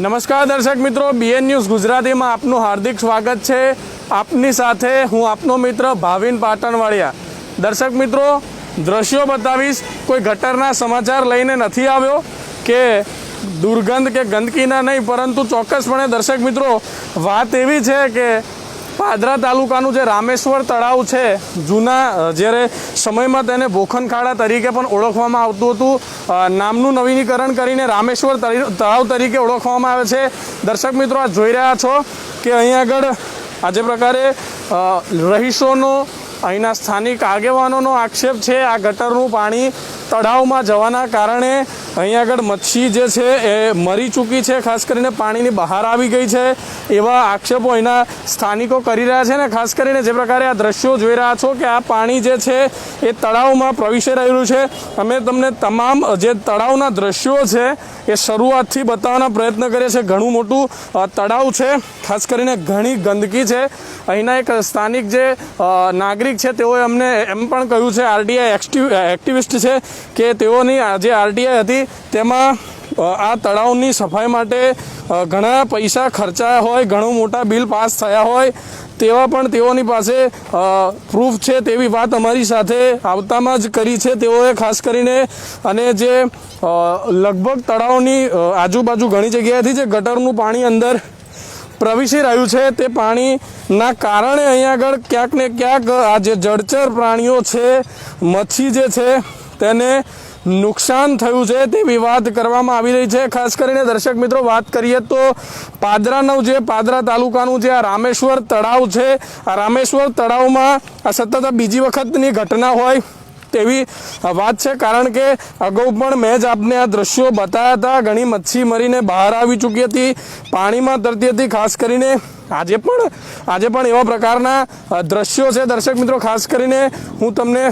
નમસ્કાર દર્શક મિત્રો બીએન ન્યૂઝ ગુજરાતીમાં આપનું હાર્દિક સ્વાગત છે. આપની સાથે હું આપનો મિત્ર ભાવિન પાટણવાળિયા. દર્શક મિત્રો, દ્રશ્યો બતાવીશ. કોઈ ગટરના સમાચાર લઈને નથી આવ્યો કે દુર્ગંધ કે ગંદકીના નહીં, પરંતુ ચોક્કસપણે દર્શક મિત્રો, વાત એવી છે કે પાદરા તાલુકાનું જે રામેશ્વર તળાવ છે, જૂના જ્યારે સમયમાં તેને બોખનખાડા તરીકે પણ ઓળખવામાં આવતું હતું નામનું નવીનીકરણ કરીને રામેશ્વર તળાવ તરીકે ઓળખવામાં આવે છે. દર્શક મિત્રો આ જોઈ રહ્યા છો કે અહીં આગળ આ જે પ્રકારે રહીશોનો અહીંના સ્થાનિક આગેવાનોનો આક્ષેપ છે આ ગટરનું પાણી તળાવમાં જવાના કારણે અહીં આગળ મચ્છી જે છે એ મરી ચૂકી છે ખાસ કરીને પાણીની બહાર આવી ગઈ છે. એવા આક્ષેપો અહીંના સ્થાનિકો કરી રહ્યા છે ને ખાસ કરીને જે પ્રકારે આ દ્રશ્યો જોઈ રહ્યા છો કે આ પાણી જે છે એ તળાવમાં પ્રવેશી રહેલું છે. અમે તમને તમામ જે તળાવના દ્રશ્યો છે એ શરૂઆતથી બતાવવાના પ્રયત્ન કરીએ છીએ. ઘણું મોટું તળાવ છે ખાસ કરીને ઘણી ગંદકી છે. અહીંના એક સ્થાનિક જે અ, નાગરિક છે, તેઓએ અમને એમ પણ કહ્યું છે આરટીઆઈ એક્ટિવિસ્ટ છે કે તેઓની જે આરટીઆઈ હતી, તેમાં આ તળાવની સફાઈ માટે ઘણા પૈસા ખર્ચાયા હોય, ઘણું મોટા બિલ પાસ થયા હોય, તેવા પણ તેઓની પાસે પ્રૂફ છે તેવી વાત અમારી સાથે આવતામાં જ કરી છે. તેઓએ ખાસ કરીને અને જે લગભગ તળાવની આજુબાજુ ઘણી જગ્યાએથી જે ગટરનું પાણી અંદર પ્રવેશી રહ્યું છે તે પાણીના કારણે અહીંયા આગળ ક્યાંક ને ક્યાંક આ જે જળચર પ્રાણીઓ છે, મચ્છી જે છે, તેને નુકસાન થયું છે તેવી વાત કરવામાં આવી રહી છે. ખાસ કરીને દર્શક મિત્રો, વાત કરીએ તો પાદરાનું જે પાદરા તાલુકાનું જે આ રામેશ્વર તળાવ છે, આ રામેશ્વર તળાવમાં આ સતત બીજી વખતની ઘટના હોય તેવી વાત છે, કારણ કે અગાઉ પણ મેં જ આપને આ દ્રશ્યો બતાવ્યા હતા. ઘણી મચ્છી મરીને બહાર આવી ચૂકી હતી, પાણીમાં તરતી હતી. ખાસ કરીને આજે પણ આજે પણ એવા પ્રકારના દ્રશ્યો છે. દર્શક મિત્રો, ખાસ કરીને હું તમને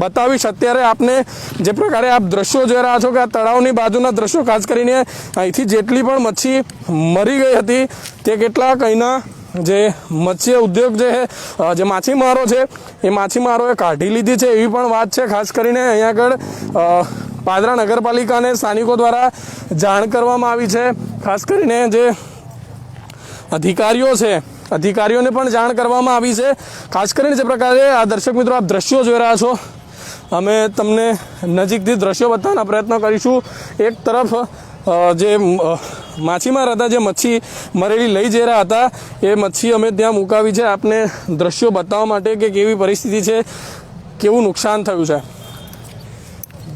બતાવીશ. અત્યારે આપને જે પ્રકારે આપ દ્રશ્યો જોઈ રહ્યા છો કે આ તળાવની બાજુના દ્રશ્યો, ખાસ કરીને અહીંથી જેટલી પણ મચ્છી મરી ગઈ હતી, તે કેટલાક અહીંના જે મત્સ્ય ઉદ્યોગ જે જે માછીમારો છે, એ માછીમારોએ કાઢી લીધી છે. એવી પણ વાત છે, ખાસ કરીને અહીંયા આગળ પાદરા નગરપાલિકાને સ્થાનિકો દ્વારા જાણ કરવામાં આવી છે. ખાસ કરીને જે અધિકારીઓ છે, અધિકારીઓને પણ જાણ કરવામાં આવી છે. ખાસ કરીને જે પ્રકારે આ દર્શક મિત્રો આપ દ્રશ્યો જોઈ રહ્યા છો, અમે તમને નજીકથી દ્રશ્યો બતાવવાના પ્રયત્ન કરીશું. એક તરફ જે માછીમાર હતા જે મચ્છી મરેલી લઈ જઈ રહ્યા હતા. એ મચ્છી અમે ત્યાં મુકાવી છે. આપને દ્રશ્યો બતાવવા માટે કે કેવી પરિસ્થિતિ છે, કેવું નુકસાન થયું છે.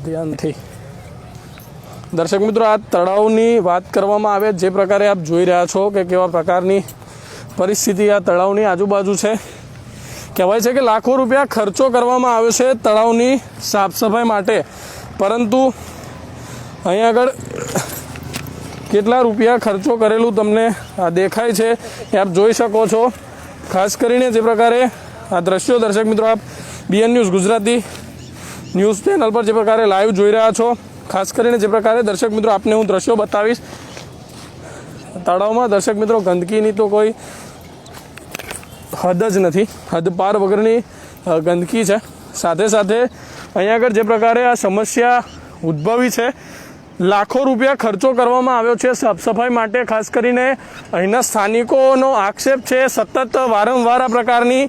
ધ્યાનથી. દર્શક મિત્રો, આ તળાવની વાત કરવામાં આવે જે પ્રકારે આપ જોઈ રહ્યા છો કે કેવા પ્રકારની પરિસ્થિતિ આ તળાવની આજુબાજુ છે. કહેવાય છે કે લાખો રૂપિયા ખર્ચો કરવામાં આવ્યો છે તળાવની સાફ સફાઈ માટે. પરંતુ અહીં આગળ કેટલા રૂપિયા ખર્ચો કરેલું તમને આ દેખાય છે એ આપ જોઈ શકો છો. ખાસ કરીને જે પ્રકારે આ દ્રશ્યો દર્શક મિત્રો આપ BN news Gujarati news channel પર જે પ્રકારે લાઈવ જોઈ રહ્યા છો. ખાસ કરીને જે પ્રકારે દર્શક મિત્રો આપને હું દ્રશ્યો બતાવીશ. તળાવમાં દર્શક મિત્રો ગંદકીની તો કોઈ હદ જ નથી. હદ પાર વગરની ગંદકી છે. સાથે સાથે અહીંયા આગળ જે પ્રકારે આ સમસ્યા ઉદ્ભવી છે લાખો રૂપિયા ખર્ચો કરવામાં આવ્યો છે સાફ સફાઈ માટે, ખાસ કરીને અહીંના સ્થાનિકોનો આક્ષેપ છે સતત વારંવાર આ પ્રકારની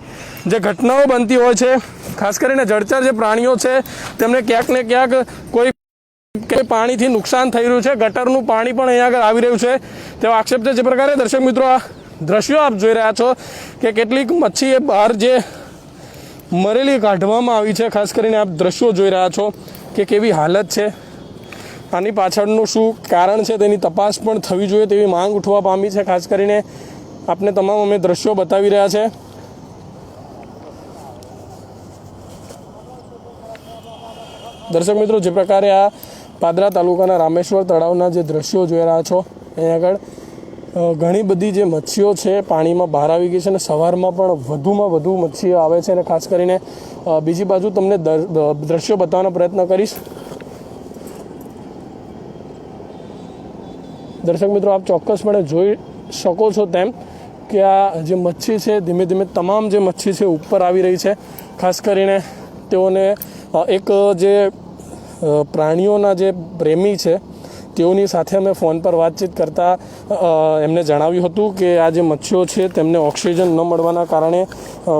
જે ઘટનાઓ બનતી હોય છે, ખાસ કરીને જળચર જે પ્રાણીઓ છે, તેમને ક્યાંક ને ક્યાંક કોઈ કે પાણીથી નુકસાન થઈ રહ્યું છે, ગટરનું પાણી પણ અહીંયા આગળ આવી રહ્યું છે. તેવો આક્ષેપ છે જે પ્રકારે, દર્શક મિત્રો, આ દ્રશ્યો આપ જોઈ રહ્યા છો કે કેટલીક મચ્છી એ બહાર જે મરેલી કાઢવામાં આવી છે, ખાસ કરીને આપ દ્રશ્યો જોઈ રહ્યા છો કે કેવી હાલત છે. આની પાછળનું શું કારણ છે, તેની તપાસ પણ થવી જોઈએ તેવી માંગ ઉઠવા પામી છે. ખાસ કરીને આપને તમામ અમે દ્રશ્યો બતાવી રહ્યા છે. દર્શક મિત્રો, જે પ્રકારે આ પાદરા તાલુકાના રામેશ્વર તળાવના જે દ્રશ્યો જોઈ રહ્યા છો, અહીં આગળ ઘણી બધી જે મચ્છીઓ છે, પાણીમાં બહાર આવી ગઈ છે અને સવારમાં પણ વધુમાં વધુ મચ્છીઓ આવે છે અને ખાસ કરીને બીજી બાજુ તમને દર- દ્રશ્યો બતાવવાનો પ્રયત્ન કરીશ. દર્શક મિત્રો, આપ ચોક્કસપણે જોઈ શકો છો તેમ કે આ જે મચ્છી છે, ધીમે ધીમે તમામ જે મચ્છી છે, ઉપર આવી રહી છે. ખાસ કરીને તેઓને એક જે પ્રાણીઓના જે પ્રેમી છે, તેઓની સાથે અમે ફોન પર વાતચીત કરતા એમને જણાવ્યું હતું કે આ જે મચ્છીઓ છે, તેમને ઓક્સિજન ન મળવાના કારણે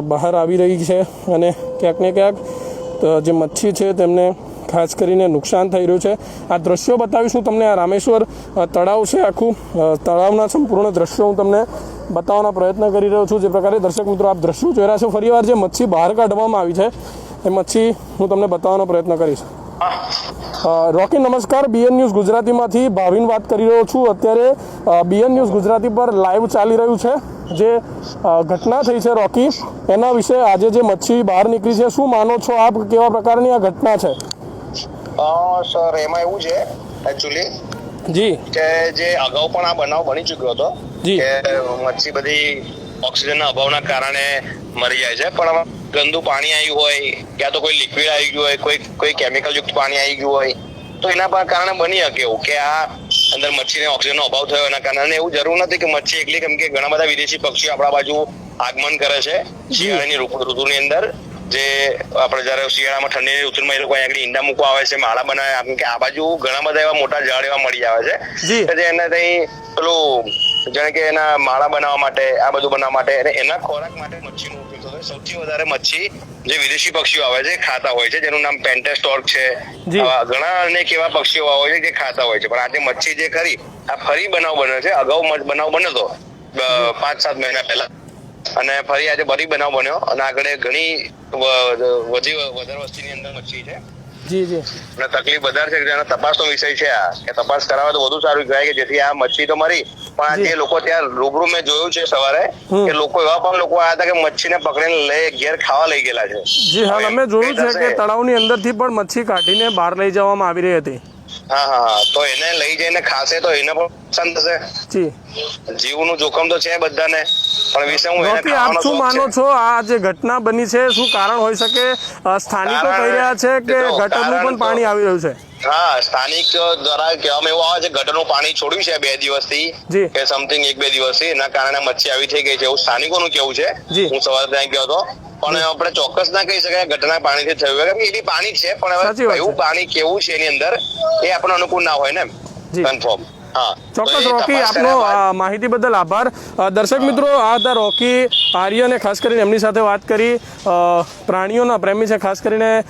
બહાર આવી રહી છે. અને ક્યાંક ને ક્યાંક જે મચ્છી છે, તેમને ખાસ કરીને નુકસાન થઈ રહ્યું છે. આ દ્રશ્યો બતાવીશું તમને. આ રામેશ્વર તળાવ છે આખું. તળાવના સંપૂર્ણ દ્રશ્યો હું તમને બતાવવાનો પ્રયત્ન કરી રહ્યો છું. જે પ્રકારે દર્શક મિત્રો આપ દ્રશ્યો જોઈ રહ્યા છો. ફરીવાર જે મચ્છી બહાર કાઢવામાં આવી છે, એ મચ્છી હું તમને બતાવવાનો પ્રયત્ન કરીશ. રોકી, નમસ્કાર. બીએન ન્યૂઝ ગુજરાતીમાંથી ભાવિન વાત કરી રહ્યો છું. અત્યારે બીએન ન્યૂઝ ગુજરાતી પર લાઈવ ચાલી રહ્યું છે. જે ઘટના થઈ છે રોકી. એના વિશે આજે જે મચ્છી બહાર નીકળી છે, શું માનો છો આપ? કેવા પ્રકારની આ ઘટના છે? સર એમાં એવું છે એકચ્યુઅલી જી. કે જે અગાઉ પણ આ બનાવ બની ચૂક્યો હતો કે મચ્છી બધી ઓક્સિજનના અભાવના કારણે મરી જાય છે પણ ગંદુ પાણી આવ્યું હોય યા તો કોઈ લિક્વિડ આવી ગયું હોય કોઈ કોઈ કેમિકલ યુક્ત પાણી આવી ગયું હોય તો એના પણ કારણે બની શકે એવું કે આ અંદર મચ્છીને ઓક્સિજનનો અભાવ થયો એના કારણે. એવું જરૂર નથી કે મચ્છી એકલી કેમ કે ઘણા બધા વિદેશી પક્ષીઓ આપણા બાજુ આગમન કરે છે શિયાળાની ઋતુની અંદર. જે આપણે જયારે શિયાળામાં ઠંડી ઉત્તરમાં એ લોકો આગળ ઈંડા મૂકવા આવે છે માળા બનાવે આમ કે આ બાજુ ઘણા બધા એવા મોટા ઝાડ એવા મળી આવે છે. કે જે એને ત્યાં પેલું જાણે કે એના માળા બનાવવા માટે આ બધું બનાવવા માટે અને એના ખોરાક માટે મચ્છીનો ઉપયોગ થતો સૌથી વધારે મચ્છી જે વિદેશી પક્ષીઓ આવે છે ખાતા હોય છે જેનું નામ પેન્ટેસ્ટોર્ક છે. ઘણા અનેક એવા પક્ષીઓ હોય છે જે ખાતા હોય છે. પણ આજે મચ્છી જે ખરી આ ફરી બનાવ બન્યો છે. અગાઉ બનાવ બન્યો હતો પાંચ સાત મહિના પહેલા. અને ફરી આજે બરી બનાવ બન્યો. અને આગળ ઘણી વધી વધારે વસ્તીની અંદર મચ્છી છે. જી જી. અને તકલીફ વધારે છે કે તપાસનો વિષય છે આ. કે તપાસ કરાવે તો વધુ સારું કહેવાય કે જેથી આ મચ્છી તો મરી. પણ જે. લોકો ત્યાં રૂબરૂ મેં જોયું છે સવારે કે લોકો એવા પણ લોકો આવ્યા હતા કે મચ્છીને પકડીને લઈ ઘેર ખાવા લઈ ગયેલા છે. જી હા અમે જોયું છે. કે તળાવની અંદરથી પણ મચ્છી કાઢીને બહાર લઈ જવામાં આવી રહી હતી. હા હા હા. તો એને લઈ જઈને ખાશે તો એને પણ નુકસાન થશે. જી. જીવનું જોખમ તો છે બધાને. પણ વિશે હું એને આપ શું માનો છો? આ જે ઘટના બની છે શું કારણ હોઈ શકે? સ્થાનિકો કહી રહ્યા છે કે ગટરનું પણ પાણી આવી રહ્યું છે. હા સ્થાનિક દ્વારા કહેવામાં એવું આવે છે ગટરનું પાણી છોડ્યું છે બે દિવસથી થી કે સમથિંગ એક બે દિવસથી. એના કારણે મચ્છી આવી થઈ ગઈ છે. એવું સ્થાનિકોનું કેવું છે. હું સવારે ત્યાં ગયો હતો. પણ આપણે ચોક્કસ ના કહી શકાય ઘટના પાણીથી થયું. કેમ કે એ બી પાણી છે પણ હવે એવું પાણી કેવું છે એની અંદર એ આપણને અનુકૂળ ના હોય ને કન્ફર્મ ચોક્કસ રોકી આપનો માહિતી બદલ આભાર. દર્શક મિત્રો આ હતા રોકી આર્ય અને ખાસ કરીને એમની સાથે વાત કરી. પ્રાણીઓના પ્રેમી છે ખાસ કરીને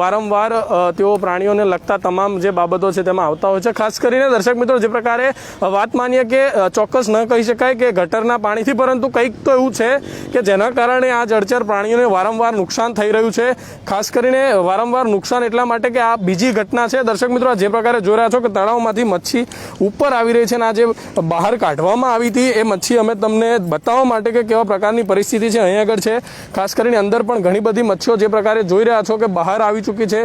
વારંવાર તેઓ પ્રાણીઓને લગતા તમામ જે બાબતો છે તેમાં આવતા હોય છે. ખાસ કરીને દર્શક મિત્રો જે પ્રકારે વાત માનીએ કે ચોક્કસ ન કહી શકાય કે ગટરના પાણીથી પરંતુ કંઈક તો એવું છે કે જેના કારણે આ જળચર પ્રાણીઓને વારંવાર નુકસાન થઈ રહ્યું છે. ખાસ કરીને વારંવાર નુકસાન એટલા માટે કે આ બીજી ઘટના છે. દર્શક મિત્રો જે પ્રકારે જોઈ રહ્યા છો કે તળાવમાંથી મચ્છી ઉપર આવી રહી છે અને આ જે બહાર કાઢવામાં આવી હતી. એ મચ્છી અમે તમને બતાવવા માટે કે કેવા પ્રકારની પરિસ્થિતિ છે, અહીં આગળ છે. ખાસ કરીને અંદર પણ ઘણી બધી મચ્છીઓ જે પ્રકારે જોઈ રહ્યા છો કે બહાર આવી ચૂકી છે.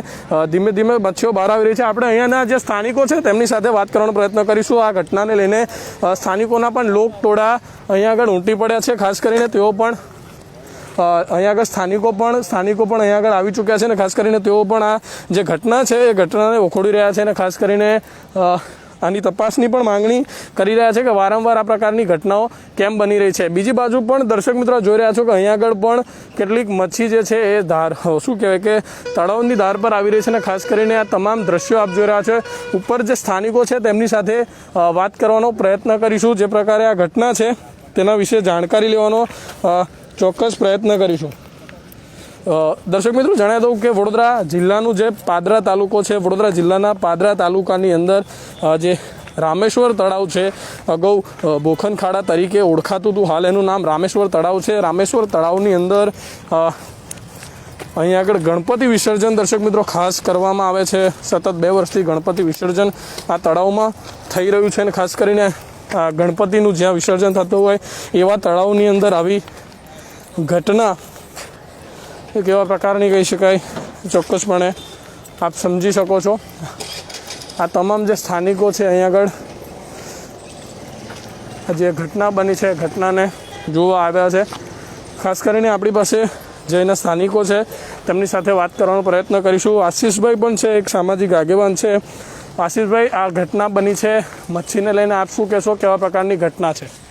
ધીમે ધીમે મચ્છીઓ બહાર આવી રહી છે. આપણે અહીંયાના જે સ્થાનિકો છે, તેમની સાથે વાત કરવાનો પ્રયત્ન કરીશું. આ ઘટનાને લઈને સ્થાનિકોના પણ લોક ટોળા અહીંયા આગળ ઉમટી પડ્યા છે. ખાસ કરીને તેઓ પણ અહીંયા આગળ સ્થાનિકો પણ સ્થાનિકો પણ અહીંયા આગળ આવી ચૂક્યા છે અને ખાસ કરીને તેઓ પણ આ જે ઘટના છે, એ ઘટનાને ઓખોડી રહ્યા છે અને ખાસ કરીને આની તપાસની પણ માંગણી કરી રહ્યા છે કે વારંવાર આ પ્રકારની ઘટનાઓ કેમ બની રહી છે. બીજી બાજુ પણ દર્શક મિત્રો જોઈ રહ્યા છો કે અહીંયા આગળ પણ કેટલીક મચ્છી જે છે એ ધાર શું કહેવાય કે તળાવની ધાર પર આવી રહી છે અને ખાસ કરીને આ તમામ દ્રશ્યો આપ જોઈ રહ્યા છે. ઉપર જે સ્થાનિકો છે તેમની સાથે વાત કરવાનો પ્રયત્ન કરીશું. જે પ્રકારે આ ઘટના છે તેના વિશે જાણકારી લેવાનો ચોક્કસ પ્રયત્ન કરીશું. દર્શક મિત્રો, જણાવી દઉં કે વડોદરા જિલ્લાનું જે પાદરા તાલુકો છે, વડોદરા જિલ્લાના પાદરા તાલુકાની અંદર જે રામેશ્વર તળાવ છે, અગાઉ બોખનખાડા બોખન ખાડા તરીકે ઓળખાતું હતું. હાલ એનું નામ રામેશ્વર તળાવ છે. રામેશ્વર તળાવની અંદર અહીં આગળ ગણપતિ વિસર્જન દર્શક મિત્રો ખાસ કરવામાં આવે છે. સતત બે વર્ષથી ગણપતિ વિસર્જન આ તળાવમાં થઈ રહ્યું છે અને ખાસ કરીને ગણપતિનું જ્યાં વિસર્જન થતું હોય એવા તળાવની અંદર આવી ઘટના એ કેવા પ્રકારની કહી શકાય? ચોક્કસપણે આપ સમજી શકો છો. આ તમામ જે સ્થાનિકો છે અહીં આગળ જે ઘટના બની છે, ઘટનાને જોવા આવ્યા છે, ખાસ કરીને આપણી પાસે જે એના સ્થાનિકો છે, તેમની સાથે વાત કરવાનો પ્રયત્ન કરીશું. આશીષભાઈ પણ છે, એક સામાજિક આગેવાન છે. આશીષભાઈ, આ ઘટના બની છે. મચ્છીને લઈને આપ શું કહેશો? કેવા પ્રકારની ઘટના છે?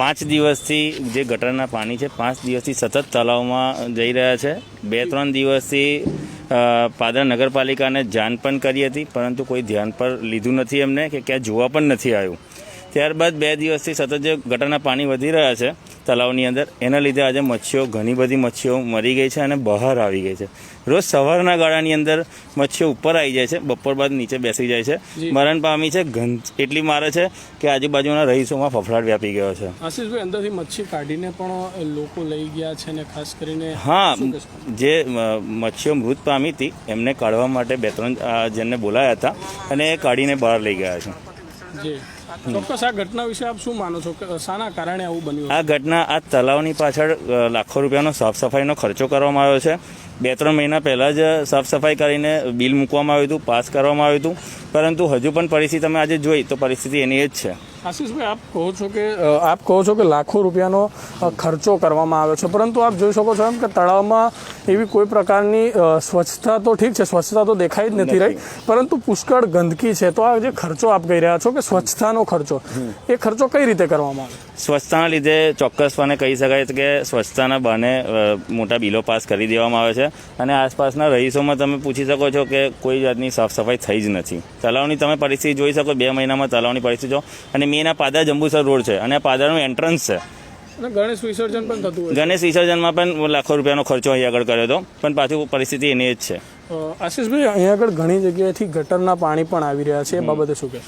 પાંચ દિવસથી જે ગટરના પાણી છે, પાંચ દિવસથી સતત તળાવમાં જઈ રહ્યા છે. બે, ત્રણ દિવસથી પાદરા નગરપાલિકાને જાણ પણ કરી હતી, પરંતુ કોઈ ધ્યાન પર લીધું નથી એમને કે ક્યાં જોવા પણ નથી આવ્યું. ત્યારબાદ બે દિવસથી સતત જે ગટરના પાણી વધી રહ્યા છે તલાવની અંદર. એના લીધે આજે મચ્છીઓ ઘણી બધી મચ્છીઓ મરી ગઈ છે અને બહાર આવી ગઈ છે. રોજ સવારના ગાળાની અંદર મચ્છીઓ ઉપર આવી જાય છે બપોર બાદ નીચે બેસી જાય છે. મરણ પામી છે ગંધ એટલી મારે છે કે આજુબાજુના રહીશોમાં ફફડાટ વ્યાપી ગયો છે. આશીષભાઈ અંદરથી મચ્છી કાઢીને પણ લોકો લઈ ગયા છે ને ખાસ કરીને હા જે મચ્છીઓ મૃત પામી હતી એમને કાઢવા માટે બે ત્રણ જણને બોલાયા હતા અને એ કાઢીને બહાર લઈ ગયા છે. જી. ચોક્કસ આ ઘટના વિશે આપ શું માનો છો? કે શાના કારણે આવું બન્યું? આ ઘટના આ તલાવની પાછળ લાખો રૂપિયાનો સાફ સફાઈનો ખર્ચો કરવામાં આવ્યો છે. બે ત્રણ મહિના પહેલાં જ સાફ સફાઈ કરીને બિલ મૂકવામાં આવ્યું હતું પાસ કરવામાં આવ્યું હતું. પરંતુ હજુ પણ પરિસ્થિતિ તમે આજે જોઈ તો પરિસ્થિતિ એની એ જ છે. આશીષભાઈ આપ કહો છો કે આપ કહો છો કે લાખો રૂપિયાનો ખર્ચો કરવામાં આવ્યો છે. પરંતુ આપ જોઈ શકો છો એમ કે તળાવમાં એવી કોઈ પ્રકારની સ્વચ્છતા તો ઠીક છે સ્વચ્છતા તો દેખાઈ જ નથી રહી પરંતુ પુષ્કળ ગંદકી છે. તો આ જે ખર્ચો આપ કહી રહ્યા છો કે સ્વચ્છતાનો ખર્ચો એ ખર્ચો કઈ રીતે કરવામાં આવે? સ્વચ્છતાના લીધે ચોક્કસપણે કહી શકાય કે સ્વચ્છતાના બહાને મોટા બિલો પાસ કરી દેવામાં આવે છે. અને આસપાસના રહીશોમાં તમે પૂછી શકો છો કે કોઈ જાતની સાફ સફાઈ થઈ જ નથી. તલાવની તમે પરિસ્થિતિ જોઈ શકો બે મહિનામાં તલાવની પરિસ્થિતિ જો અને મેના પાદરા જંબુસર રોડ છે અને આ પાદરાનું એન્ટ્રન્સ છે. અને ગણેશ વિસર્જન પણ થતું ગણેશ વિસર્જનમાં પણ લાખો રૂપિયાનો ખર્ચો અહીં આગળ કર્યો હતો પણ પાછું પરિસ્થિતિ એની જ છે. આશીષભાઈ અહીંયા આગળ ઘણી જગ્યાએથી ગટરના પાણી પણ આવી રહ્યા છે એ બાબતે શું કહે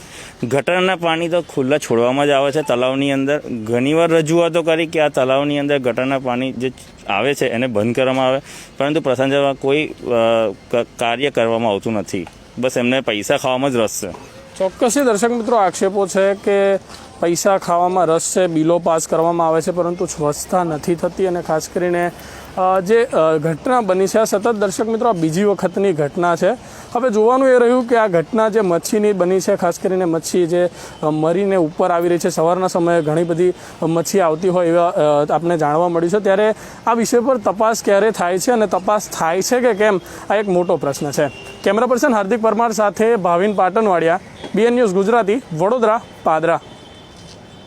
ગટરના પાણી તો ખુલ્લા છોડવામાં જ આવે છે. તલાવની અંદર ઘણીવાર રજૂઆતો કરી કે આ તલાવની અંદર ગટરના પાણી જે આવે છે એને બંધ કરવામાં આવે. પરંતુ પ્રસંગમાં કોઈ કાર્ય કરવામાં આવતું નથી. બસ એમને પૈસા ખાવામાં જ રસ છે. ચોક્કસથી દર્શક મિત્રો આક્ષેપો છે કે પૈસા ખાવામાં રસ છે બિલો પાસ કરવામાં આવે છે પરંતુ સ્વચ્છતા નથી થતી અને ખાસ કરીને જે ઘટના બની છે, આ સતત દર્શક મિત્રો, આ બીજી વખતની ઘટના છે. હવે જોવાનું એ રહ્યું કે આ ઘટના જે મચ્છીની બની છે, ખાસ કરીને મચ્છી જે મરીને ઉપર આવી રહી છે, સવારના સમયે ઘણી બધી મચ્છી આવતી હોય એવા આપણે જાણવા મળ્યું છે. ત્યારે આ વિષય પર તપાસ ક્યારે થાય છે અને તપાસ થાય છે કે કેમ? આ એક મોટો પ્રશ્ન છે. કેમેરા પર્સન હાર્દિક પરમાર સાથે ભાવિન પાટણવાડિયા, બીએન ન્યૂઝ ગુજરાતી, વડોદરા, પાદરા.